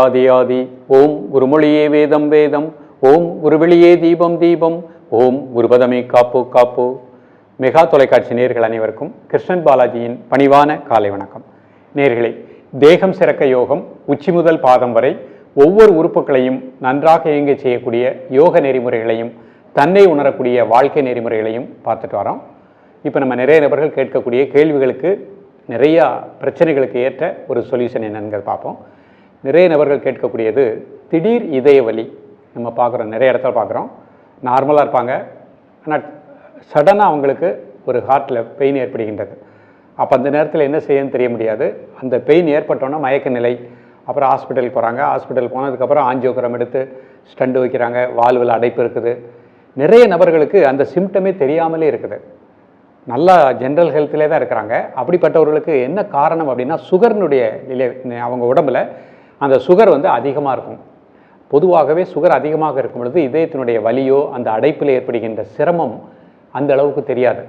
ஆதி ஆதி ஓம் குருமொழியே வேதம் வேதம் ஓம் குருவெளியே தீபம் தீபம் ஓம் குருபதமே காப்பு காப்பு. மெகா தொலைக்காட்சி நேர்கள் அனைவருக்கும் கிருஷ்ணன் பாலாஜியின் பணிவான காலை வணக்கம். நேர்களே தேகம் சிறக்க யோகம் உச்சி முதல் பாதம் வரை ஒவ்வொரு உறுப்புகளையும் நன்றாக இயங்க செய்யக்கூடிய யோக நெறிமுறைகளையும் தன்னை உணரக்கூடிய வாழ்க்கை நெறிமுறைகளையும் பார்த்துட்டு வரோம். இப்போ நம்ம நிறைய நபர்கள் கேட்கக்கூடிய கேள்விகளுக்கு நிறையா பிரச்சனைகளுக்கு ஏற்ற ஒரு சொல்யூஷன் என்னன்னு பார்ப்போம். நிறைய நபர்கள் கேட்கக்கூடியது திடீர் இதய வலி. நம்ம பார்க்குறோம் நிறைய இடத்துல பார்க்குறோம். நார்மலாக இருப்பாங்க. ஆனால் சடனாக அவங்களுக்கு ஒரு ஹார்ட்டில் பெயின் ஏற்படுகின்றது. அப்போ அந்த நேரத்தில் என்ன செய்யன்னு தெரிய முடியாது. அந்த பெயின் ஏற்பட்டோன்னா மயக்க நிலை. அப்புறம் ஹாஸ்பிட்டல் போகிறாங்க ஹாஸ்பிட்டல் போனதுக்கப்புறம் ஆஞ்சியோகிராம் எடுத்து ஸ்டண்டு வைக்கிறாங்க. வால்வில் அடைப்பு இருக்குது. நிறைய நபர்களுக்கு அந்த சிம்டமே தெரியாமலே இருக்குது. நல்லா ஜென்ரல் ஹெல்த்திலே தான் இருக்கிறாங்க. அப்படிப்பட்டவர்களுக்கு என்ன காரணம் அப்படின்னா சுகர்னுடைய நிலை அவங்க உடம்புல அந்த சுகர் வந்து அதிகமாக இருக்கும். பொதுவாகவே சுகர் அதிகமாக இருக்கும் பொழுது இதயத்தினுடைய வலியோ அந்த அடைப்பில் ஏற்படுகின்ற சிரமம் அந்த அளவுக்கு தெரியாது.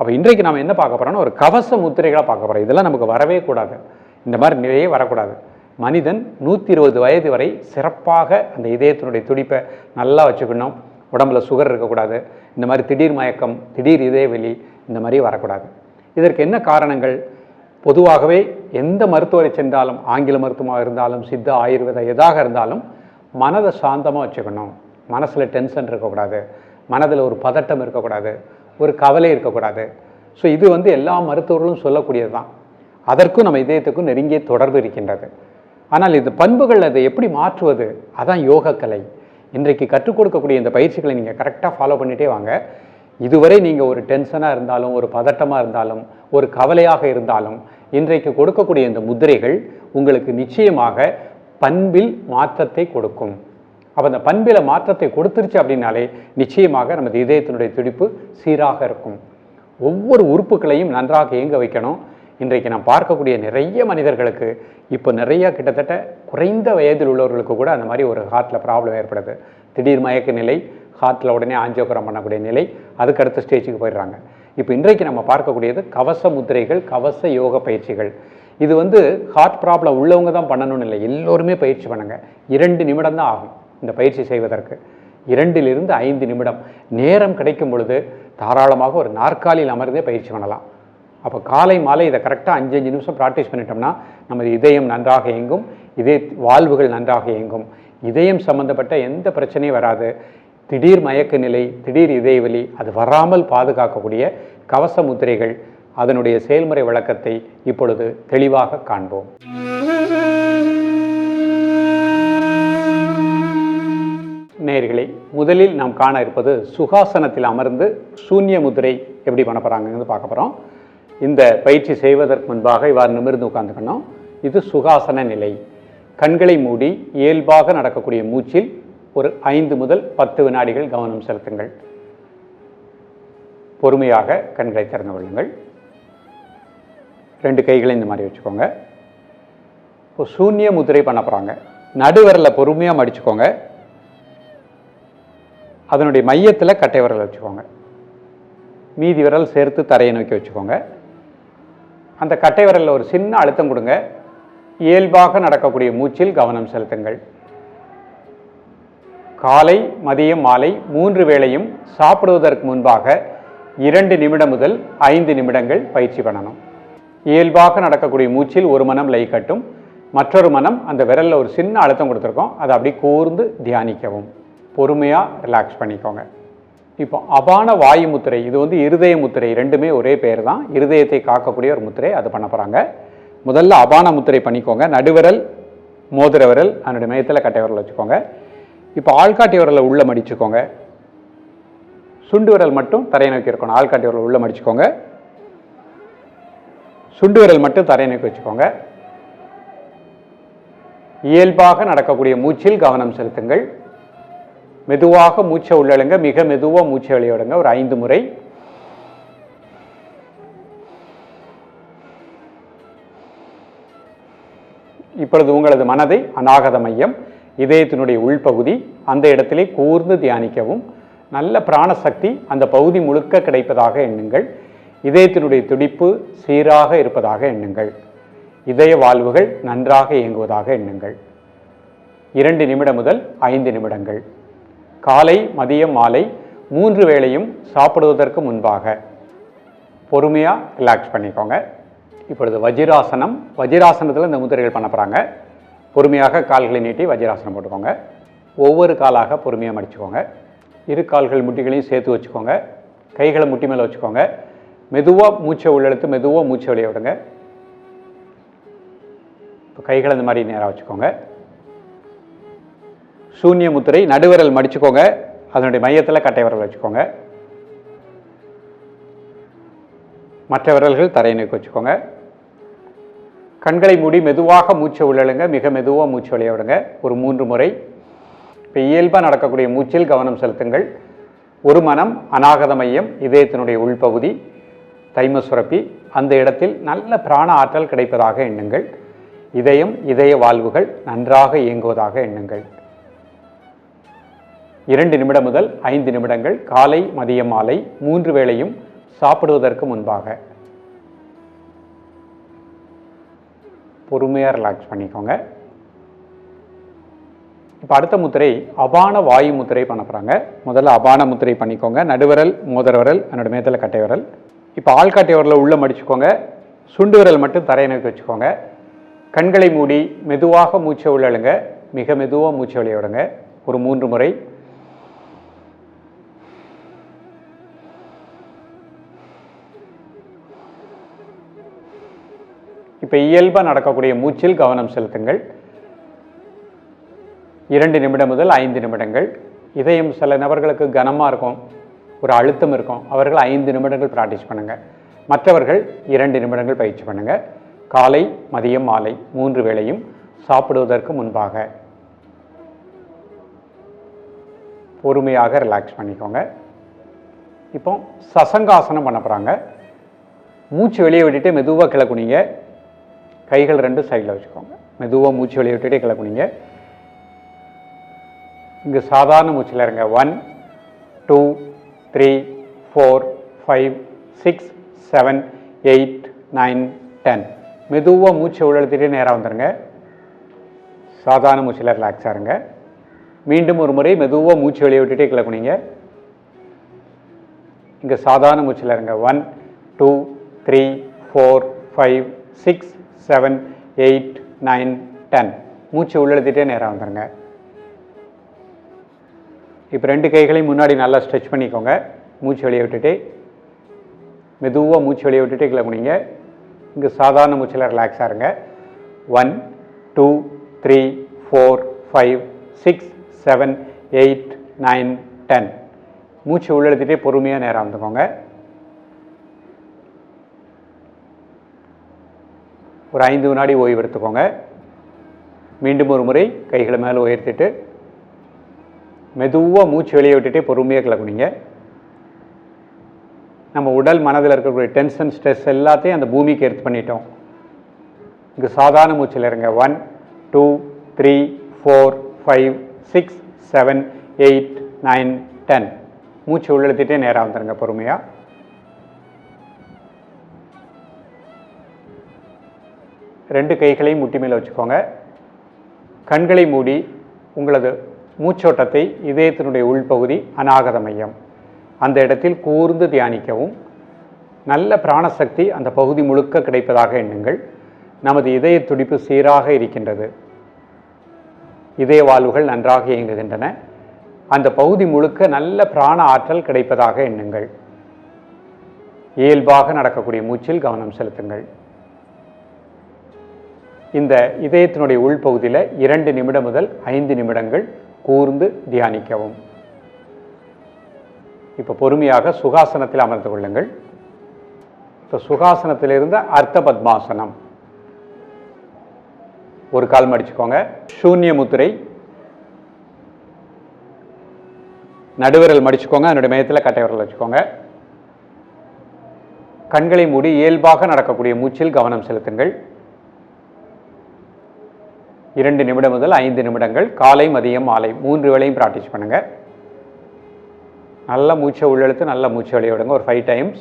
அப்போ இன்றைக்கு நாம் என்ன பார்க்க போகிறோம்னா ஒரு கவச முத்திரைகளாக பார்க்க போகிறோம் இதெல்லாம் நமக்கு வரவே கூடாது. இந்த மாதிரி நிலையே வரக்கூடாது. மனிதன் நூற்றி இருபது வயது வரை சிறப்பாக அந்த இதயத்தினுடைய துடிப்பை நல்லா வச்சுக்கணும். உடம்புல சுகர் இருக்கக்கூடாது. இந்த மாதிரி திடீர் மயக்கம் திடீர் இதயவெளி இந்த மாதிரி வரக்கூடாது. இதற்கு என்ன காரணங்கள்? பொதுவாகவே எந்த மருத்துவரை சென்றாலும் ஆங்கில மருத்துவமாக இருந்தாலும் சித்த ஆயுர்வேதம் எதாக இருந்தாலும் மனதை சாந்தமாக வச்சுக்கணும். மனசில் டென்ஷன் இருக்கக்கூடாது. மனதில் ஒரு பதட்டம் இருக்கக்கூடாது. ஒரு கவலை இருக்கக்கூடாது. ஸோ இது வந்து எல்லா மருத்துவர்களும் சொல்லக்கூடியது தான் அதற்கும் நம்ம இதயத்துக்கும் நெருங்கிய தொடர்பு இருக்கின்றது. ஆனால் இந்த பண்புகள் அதை எப்படி மாற்றுவது? அதான் யோகக்கலை. இன்றைக்கு கற்றுக் கொடுக்கக்கூடிய இந்த பயிற்சிகளை நீங்கள் கரெக்டாக ஃபாலோ பண்ணிகிட்டே வாங்க. இதுவரை நீங்கள் ஒரு டென்ஷனாக இருந்தாலும் ஒரு பதட்டமாக இருந்தாலும் ஒரு கவலையாக இருந்தாலும் இன்றைக்கு கொடுக்கக்கூடிய இந்த முதிரைகள் உங்களுக்கு நிச்சயமாக பண்பில் மாற்றத்தை கொடுக்கும். அப்போ அந்த பண்பில் மாற்றத்தை கொடுத்துருச்சு அப்படின்னாலே நிச்சயமாக நமது இதயத்தினுடைய துடிப்பு சீராக இருக்கும். ஒவ்வொரு உறுப்புகளையும் நன்றாக இயங்க வைக்கணும். இன்றைக்கு நாம் பார்க்கக்கூடிய நிறைய மனிதர்களுக்கு இப்போ நிறைய கிட்டத்தட்ட குறைந்த வயதில் உள்ளவர்களுக்கு கூட அந்த மாதிரி ஒரு ஹார்ட்டில் ப்ராப்ளம் ஏற்படுது. திடீர் மயக்க நிலை ஹார்ட்டில் உடனே ஆஞ்சியோகிராம் பண்ணக்கூடிய நிலை அதுக்கு அடுத்த ஸ்டேஜுக்கு போயிடுறாங்க. இப்போ இன்றைக்கு நம்ம பார்க்கக்கூடியது கவச முத்திரைகள் கவச யோக பயிற்சிகள். இது வந்து ஹார்ட் ப்ராப்ளம் உள்ளவங்க தான் பண்ணணும்னு இல்லை எல்லோருமே பயிற்சி பண்ணுங்க. இரண்டு நிமிடம் தான் ஆகும் இந்த பயிற்சி செய்வதற்கு. இரண்டிலிருந்து ஐந்து நிமிடம். நேரம் கிடைக்கும் பொழுது தாராளமாக ஒரு நாற்காலியில் அமர்ந்தே பயிற்சி பண்ணலாம். அப்போ காலை மாலை இதை கரெக்டாக அஞ்சு அஞ்சு நிமிஷம் ப்ராக்டிஸ் பண்ணிட்டோம்னா நமது இதயம் நன்றாக இயங்கும் இதய வாழ்வுகள் நன்றாக இயங்கும். இதயம் சம்மந்தப்பட்ட எந்த பிரச்சனையும் வராது. திடீர் மயக்க நிலை திடீர் இதயவலி அது வராமல் பாதுகாக்கக்கூடிய கவச முத்திரைகள் அதனுடைய செயல்முறை விளக்கத்தை இப்பொழுது தெளிவாக காண்போம். நேர்களை முதலில் நாம் காண இருப்பது சுகாசனத்தில் அமர்ந்து சூன்ய முதிரை எப்படி பண்ண போகிறாங்கன்னு பார்க்க போகிறோம் இந்த பயிற்சி செய்வதற்கு முன்பாக இவ்வாறு நிமிர்ந்து உட்காந்துக்கணும் இது சுகாசன நிலை. கண்களை மூடி இயல்பாக நடக்கக்கூடிய மூச்சில் ஒரு ஐந்து முதல் பத்து வினாடிகள் கவனம் செலுத்துங்கள். பொறுமையாக கண்களை திறந்து கொள்ளுங்கள். ரெண்டு கைகளை இந்த மாதிரி வச்சுக்கோங்க. இப்போ சூன்ய முதிரை பண்ண போகிறாங்க நடுவரில் பொறுமையாக மடிச்சுக்கோங்க. அதனுடைய மையத்தில் கட்டை விரல் வச்சுக்கோங்க. மீதி விரல் சேர்த்து தரையை நோக்கி வச்சுக்கோங்க. அந்த கட்டை விரலில் ஒரு சின்ன அழுத்தம் கொடுங்க. இயல்பாக நடக்கக்கூடிய மூச்சில் கவனம் செலுத்துங்கள். காலை மதியம் மாலை மூன்று வேளையும் சாப்பிடுவதற்கு முன்பாக இரண்டு நிமிடம் முதல் ஐந்து நிமிடங்கள் பயிற்சி பண்ணணும். இயல்பாக நடக்கக்கூடிய மூச்சில் ஒரு மனம் லை கட்டும். மற்றொரு மனம் அந்த விரலில் ஒரு சின்ன அழுத்தம் கொடுத்துருக்கோம். அதை அப்படி கூர்ந்து தியானிக்கவும். பொறுமையாக ரிலாக்ஸ் பண்ணிக்கோங்க. இப்போ அபான வாயு முத்திரை இது வந்து இருதய முத்திரை ரெண்டுமே ஒரே பேர் தான். இருதயத்தை காக்கக்கூடிய ஒரு முத்திரை அது பண்ண போகிறாங்க முதல்ல அபான முத்திரை பண்ணிக்கோங்க. நடுவிரல் மோதிர விரல் அதனுடைய மையத்தில் கட்டை விரல் வச்சுக்கோங்க. இப்போ ஆள்காட்டி விரலை உள்ளே மடிச்சுக்கோங்க. சுண்டு விரல் மட்டும் தரையை நோக்கி இருக்கணும். ஆள்காட்டி விரல் உள்ளே மடிச்சுக்கோங்க. சுண்டு விரல் மட்டும் தரையை நோக்கி வச்சுக்கோங்க. இயல்பாக நடக்கக்கூடிய மூச்சில் கவனம் செலுத்துங்கள். மெதுவாக மூச்சை உள்ளழுங்க. மிக மெதுவாக மூச்சை வெளியிடுங்க. ஒரு ஐந்து முறை. இப்பொழுது உங்களது மனதை அநாகத மையம். இதயத்தினுடைய உள்பகுதி அந்த இடத்திலே கூர்ந்து தியானிக்கவும் நல்ல பிராணசக்தி அந்த பகுதி முழுக்க கிடைப்பதாக எண்ணுங்கள். இதயத்தினுடைய துடிப்பு சீராக இருப்பதாக எண்ணுங்கள். இதய வாழ்வுகள் நன்றாக இயங்குவதாக எண்ணுங்கள். இரண்டு நிமிடம் முதல் ஐந்து நிமிடங்கள். காலை மதியம் மாலை மூன்று வேளையும் சாப்பிடுவதற்கு முன்பாக பொறுமையாக ரிலாக்ஸ் பண்ணிக்கோங்க. இப்பொழுது வஜிராசனம் வஜிராசனத்தில் இந்த முதிரைகள் பண்ண போகிறாங்க பொறுமையாக கால்களை நீட்டி வஜ்ராசனம் போட்டுக்கோங்க. ஒவ்வொரு காலாக பொறுமையாக மடிச்சுக்கோங்க. இரு கால்கள் முட்டிகளையும் சேர்த்து வச்சுக்கோங்க. கைகளை முட்டி மேலே வச்சுக்கோங்க. மெதுவாக மூச்சை உள்ளெழுத்து மெதுவாக மூச்சை வெளியே விடுங்க. இப்போ கைகளை இந்த மாதிரி நேராக வச்சுக்கோங்க. சூன்ய முத்திரை நடுவிரல் மடிச்சுக்கோங்க. அதனுடைய மையத்தில் கட்டை விரல் வச்சுக்கோங்க. மற்ற விரல்கள் தரையை நோக்கி வச்சுக்கோங்க. கண்களை மூடி மெதுவாக மூச்சை உள்ளழுங்க. மிக மெதுவாக மூச்சு வெளியே விடுங்க. ஒரு மூன்று முறை. இப்போ இயல்பாக நடக்கக்கூடிய மூச்சில் கவனம் செலுத்துங்கள். ஒரு மனம் அநாகத மையம் இதயத்தினுடைய உள்பகுதி தைம சுரப்பி அந்த இடத்தில் நல்ல பிராண ஆற்றல் கிடைப்பதாக எண்ணுங்கள். இதயம் இதய வாழ்வுகள் நன்றாக இயங்குவதாக எண்ணுங்கள். இரண்டு நிமிடம் முதல் ஐந்து நிமிடங்கள் காலை மதியம் மாலை மூன்று வேளையும் சாப்பிடுவதற்கு முன்பாக. பொறுமையாக ரிலாக்ஸ் பண்ணிக்கோங்க. இப்போ அடுத்த முத்திரை அபான வாயு முத்திரை பண்ண போகிறாங்க முதல்ல அபான முத்திரை பண்ணிக்கோங்க. நடுவரல் மோதிர விரல் என்னோடய மேத்தில் கட்டை விரல். இப்போ ஆள்காட்டை விரலில் உள்ளே மடிச்சுக்கோங்க. சுண்டு விரல் மட்டும் தரையை நோக்கி வச்சுக்கோங்க. கண்களை மூடி மெதுவாக மூச்சை உள்ளழுங்க மிக மெதுவாக மூச்சை விளையாடுங்க ஒரு மூன்று முறை இப்போ இயல்பாக நடக்கக்கூடிய மூச்சில் கவனம் செலுத்துங்கள். இரண்டு நிமிடம் முதல் ஐந்து நிமிடங்கள். இதயம் சில நபர்களுக்கு கனமாக இருக்கும் ஒரு அழுத்தம் இருக்கும். அவர்கள் ஐந்து நிமிடங்கள் ப்ராக்டிஸ் பண்ணுங்கள் மற்றவர்கள் இரண்டு நிமிடங்கள் பயிற்சி பண்ணுங்கள் காலை மதியம் மாலை மூன்று வேளையும் சாப்பிடுவதற்கு முன்பாக பொறுமையாக ரிலாக்ஸ் பண்ணிக்கோங்க. இப்போ சசங்காசனம் பண்ண போகிறாங்க மூச்சு வெளியே விட்டுட்டு மெதுவாக கிளக்குனீங்க கைகள் ரெண்டு சைடில் வச்சுக்கோங்க. மெதுவாக மூச்சு வெளியே விட்டுட்டே கிளக்குனீங்க இங்கே சாதாரண மூச்சில் இருங்க. One two three four five six seven eight nine ten மெதுவாக மூச்சை உள்ளெழுத்திட்டே நேராக வந்துடுங்க சாதாரண மூச்சில் ரிலாக்ஸாக இருங்க. மீண்டும் ஒரு முறை மெதுவாக மூச்சு வெளியே விட்டுட்டே கிளக்குனீங்க இங்கே சாதாரண மூச்சில் இருங்க. One two three four five six seven eight nine ten மூச்சு உள்ளெழுத்திட்டே நேராக வந்துடுங்க இப்போ ரெண்டு கைகளையும் முன்னாடி நல்லா ஸ்ட்ரெச் பண்ணிக்கோங்க. மூச்சு வெளியே விட்டுட்டு. மெதுவாக மூச்சு வெளியே விட்டுட்டு கீழே இங்கே சாதாரண மூச்சில் ரிலாக்ஸாக இருங்க. One two three four five six seven eight nine ten மூச்சு உள்ளெழுத்திட்டே பொறுமையாக நேரம் வந்துக்கோங்க. ஒரு ஐந்து வினாடி ஓய்வு எடுத்துக்கோங்க மீண்டும் ஒரு முறை கைகளை மேலே உயர்த்திட்டு மெதுவாக மூச்சு வெளியே விட்டுட்டே பொறுமையாக கிளக்குனீங்க நம்ம உடல் மனதில் இருக்கக்கூடிய டென்ஷன் ஸ்ட்ரெஸ் எல்லாத்தையும் அந்த பூமிக்கு எடுத்து பண்ணிட்டோம். இங்கே சாதாரண மூச்சில் இருங்க. One two three four five six seven eight nine ten மூச்சு உள்ளெழுத்திட்டே நேராக வந்துடுங்க பொறுமையாக ரெண்டு கைகளையும் முட்டி மேலே வச்சுக்கோங்க. கண்களை மூடி உங்களது மூச்சோட்டத்தை இதயத்தினுடைய உள்பகுதி அநாகத மையம். அந்த இடத்தில் கூர்ந்து தியானிக்கவும். நல்ல பிராணசக்தி அந்த பகுதி முழுக்க கிடைப்பதாக எண்ணுங்கள். நமது இதய துடிப்பு சீராக இருக்கின்றது. இதய வாழ்வுகள் நன்றாக இயங்குகின்றன. அந்த பகுதி முழுக்க நல்ல பிராண ஆற்றல் கிடைப்பதாக எண்ணுங்கள். இயல்பாக நடக்கக்கூடிய மூச்சில் கவனம் செலுத்துங்கள். இந்த இதயத்தினுடைய உள்பகுதியில் இரண்டு நிமிடம் முதல் ஐந்து நிமிடங்கள் கூர்ந்து தியானிக்கவும். இப்போ பொறுமையாக சுகாசனத்தில் அமர்ந்து கொள்ளுங்கள். இப்போ சுகாசனத்திலிருந்து அர்த்த பத்மாசனம். ஒரு கால் மடிச்சுக்கோங்க. சூன்ய முத்திரை. நடுவிரல் மடிச்சுக்கோங்க. அதனுடைய மையத்தில் கட்டை விரல் வச்சுக்கோங்க. கண்களை மூடி இயல்பாக நடக்கக்கூடிய மூச்சில் கவனம் செலுத்துங்கள். இரண்டு நிமிடம் முதல் ஐந்து நிமிடங்கள் காலை மதியம் மாலை. மூன்று வேளையும் ப்ராக்டிஸ் பண்ணுங்கள் நல்ல மூச்சை உள்ளெழுத்து நல்ல மூச்சை வெளியே ஒரு ஃபைவ் டைம்ஸ்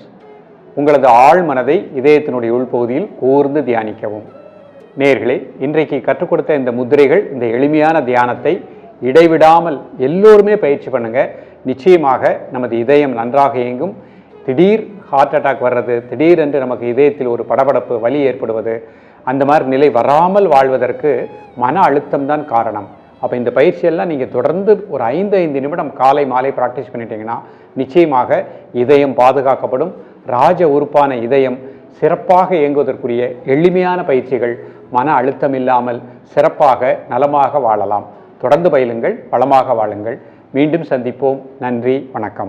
உங்களது ஆழ் மனதை இதயத்தினுடைய உள்பகுதியில் கூர்ந்து தியானிக்கவும். நேர்களே இன்றைக்கு கற்றுக் கொடுத்த இந்த முத்திரைகள் இந்த எளிமையான தியானத்தை இடைவிடாமல் எல்லோருமே பயிற்சி பண்ணுங்க. நிச்சயமாக நமது இதயம் நன்றாக இயங்கும். திடீர் ஹார்ட் அட்டாக் வர்றது திடீரென்று நமக்கு இதயத்தில் ஒரு படபடப்பு வலி ஏற்படுவது அந்த மாதிரி நிலை வராமல் வாழ்வதற்கு மன அழுத்தம் தான் காரணம். அப்போ இந்த பயிற்சியெல்லாம் நீங்கள் தொடர்ந்து ஒரு ஐந்து ஐந்து நிமிடம் காலை மாலை ப்ராக்டிஸ் பண்ணிட்டீங்கன்னா நிச்சயமாக இதயம் பாதுகாக்கப்படும். ராஜ உறுப்பான இதயம் சிறப்பாக இயங்குவதற்குரிய எளிமையான பயிற்சிகள் மன அழுத்தம் இல்லாமல் சிறப்பாக நலமாக வாழலாம். தொடர்ந்து பயிலுங்கள் வளமாக வாழுங்கள். மீண்டும் சந்திப்போம். நன்றி வணக்கம்.